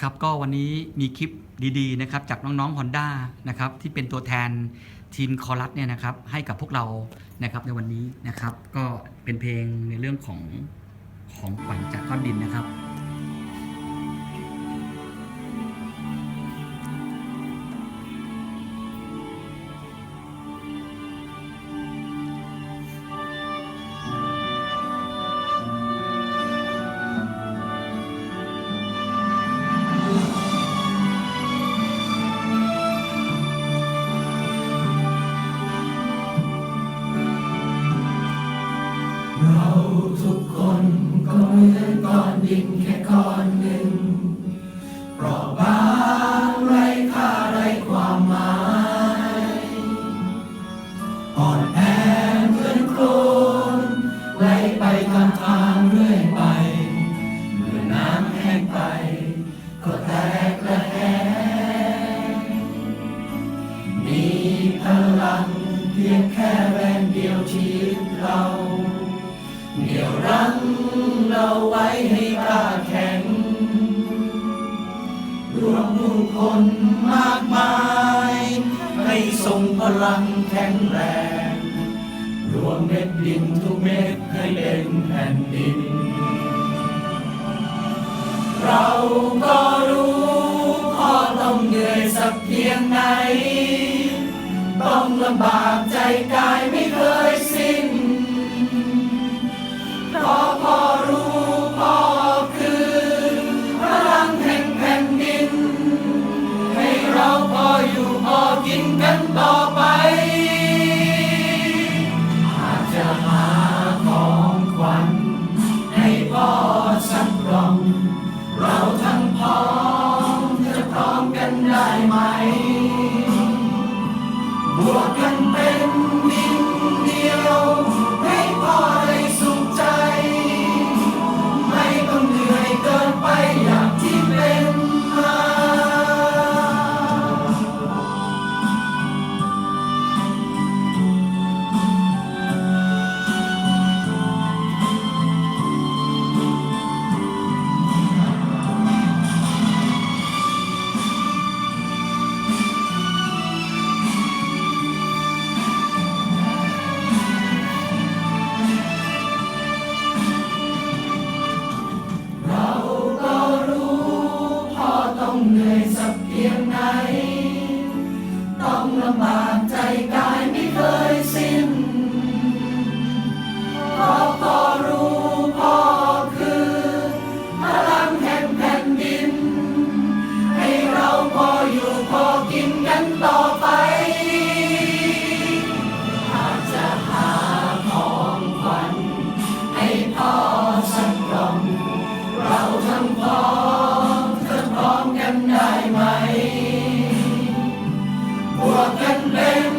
ครับก็วันนี้มีคลิปดีๆนะครับจากน้องๆ Honda นะครับที่เป็นตัวแทนทีมคอรัสเนี่ยนะครับให้กับพวกเรานะครับในวันนี้นะครับ ก็เป็นเพลงในเรื่องของของขวัญจากก้อนดินนะครับ ดินแค่ก้อนหนึ่งเปราะบางไรค่าไรความหมายอ่อนแอเหมือนโคลนไหลไปตามทางเรื่อยไปเมื่อน้ำแห้งไป ก็แตกระแหงมีพลังเพียงแค่แรงเดียวที่เรา เหนี่ยวรั้งเราไว้ให้กล้าแข็งรวมผู้คนมากมาย ให้ทรงพลังแข็งแรง รวมเม็ดดินทุกเม็ดให้เป็นแผ่นดิน เราก็รู้พ่อต้องเหนื่อยสักเพียงไหน ต้องลำบากใจกา จ